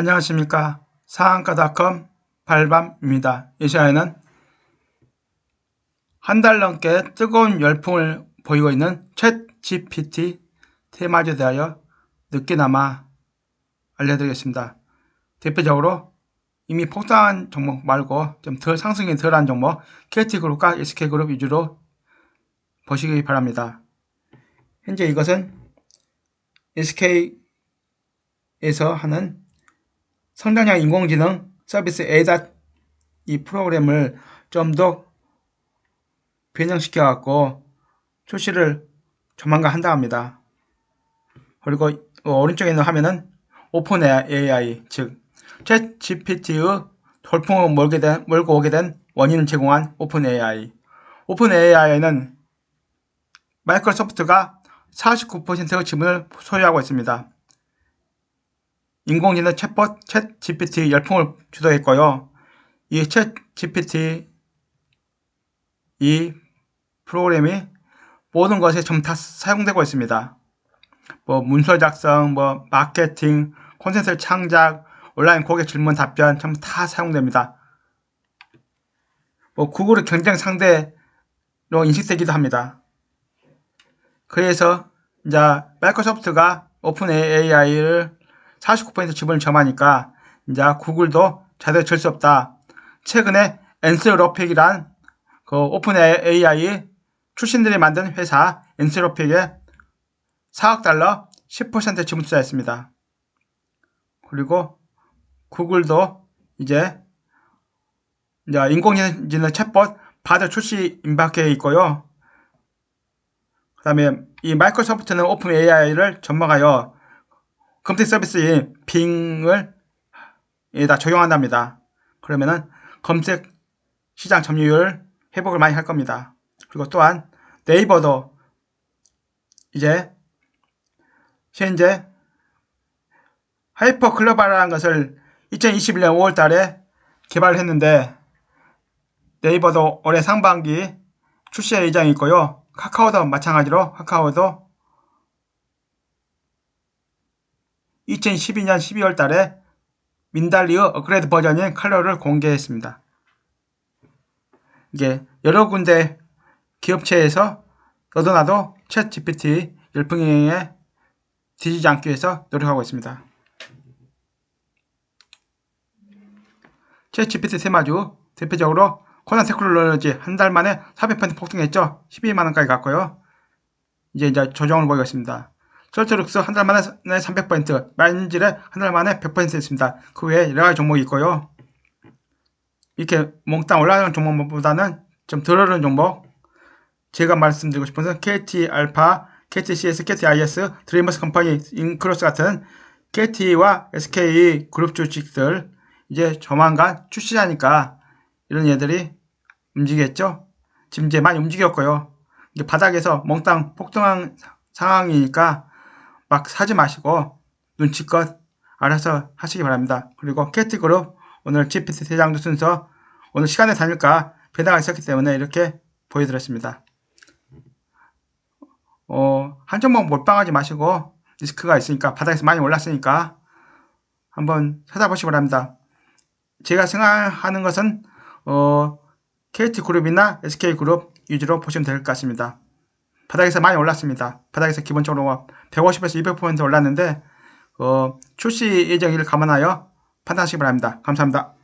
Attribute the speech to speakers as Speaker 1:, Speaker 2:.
Speaker 1: 안녕하십니까 상한가닷컴 발밤입니다. 이 시간에는 한 달 넘게 뜨거운 열풍을 보이고 있는 챗 GPT 테마주에 대하여 늦게나마 알려드리겠습니다. 대표적으로 이미 폭등한 종목 말고 좀 덜 상승이 덜한 종목 KT그룹과 SK그룹 위주로 보시기 바랍니다. 현재 이것은 SK에서 하는 성장형 인공지능 서비스 에이다 이 프로그램을 좀 더 변형시켜 갖고 출시를 조만간 한다 합니다. 그리고 오른쪽에 있는 화면은 오픈 AI 즉 챗 GPT의 돌풍을 몰게 된, 몰고 오게 된 원인을 제공한 오픈 AI. 오픈 AI는 마이크로소프트가 49%의 지분을 소유하고 있습니다. 인공지능 챗봇 챗 GPT 열풍을 주도했고요. 이 챗 GPT 이 프로그램이 모든 것에 좀 다 사용되고 있습니다. 뭐 문서 작성, 뭐 마케팅, 콘텐츠 창작, 온라인 고객 질문 답변 전부 다 사용됩니다. 뭐 구글의 경쟁 상대로 인식되기도 합니다. 그래서 이제 마이크로소프트가 오픈 AI를 49% 지분을 점하니까 이제 구글도 자대로 질 수 없다. 최근에 엔스로픽이란 그 오픈 AI 출신들이 만든 회사 엔스로픽에 4억 달러 10% 지분 투자했습니다. 그리고 구글도 이제 인공지능 챗봇 바드 출시 임박해 있고요. 그 다음에 이 마이크로소프트는 오픈 AI를 접목하여 검색 서비스인 빙을 에다 적용한답니다. 그러면은 검색 시장 점유율 회복을 많이 할 겁니다. 그리고 또한 네이버도 이제 현재 하이퍼 클로바라는 것을 2021년 5월 달에 개발을 했는데 네이버도 올해 상반기 출시할 예정이 있고요. 카카오도 마찬가지로 카카오도 2012년 12월 달에 민달리의 업그레이드 버전인 컬러를 공개했습니다. 이게 여러 군데 기업체에서 너도 나도 챗 GPT 열풍에 뒤지지 않기 위해서 노력하고 있습니다. 챗 GPT 테마주 대표적으로 코난 테크놀로지 한 달 만에 400% 폭등했죠. 12만원까지 갔고요. 이제 이제 조정을 보이고 있습니다. 솔트룩스 한 달 만에 300%, 마인질에 한 달 만에 100% 했습니다. 그 외에 여러 가지 종목이 있고요. 이렇게 몽땅 올라가는 종목보다는 좀덜 오른 종목 제가 말씀드리고 싶은 것은 KT 알파, KT CS, KT IS, 드리머스 컴퍼니, 인크로스 같은 KT와 SK 그룹 주식들 이제 조만간 출시하니까 이런 얘들이 움직이겠죠? 지금 이제 많이 움직였고요. 이제 바닥에서 몽땅 폭등한 상황이니까 막 사지 마시고 눈치껏 알아서 하시기 바랍니다. 그리고 KT그룹 오늘 GPT 대장도 순서 오늘 시간에 다닐까 배당가 있었기 때문에 이렇게 보여드렸습니다. 어, 한 종목 몰빵하지 마시고 리스크가 있으니까 바닥에서 많이 올랐으니까 한번 찾아보시기 바랍니다. 제가 생각하는 것은 어, KT그룹이나 SK그룹 위주로 보시면 될 것 같습니다. 바닥에서 많이 올랐습니다. 바닥에서 기본적으로 150에서 200% 올랐는데 어, 출시 예정일을 감안하여 판단하시기 바랍니다. 감사합니다.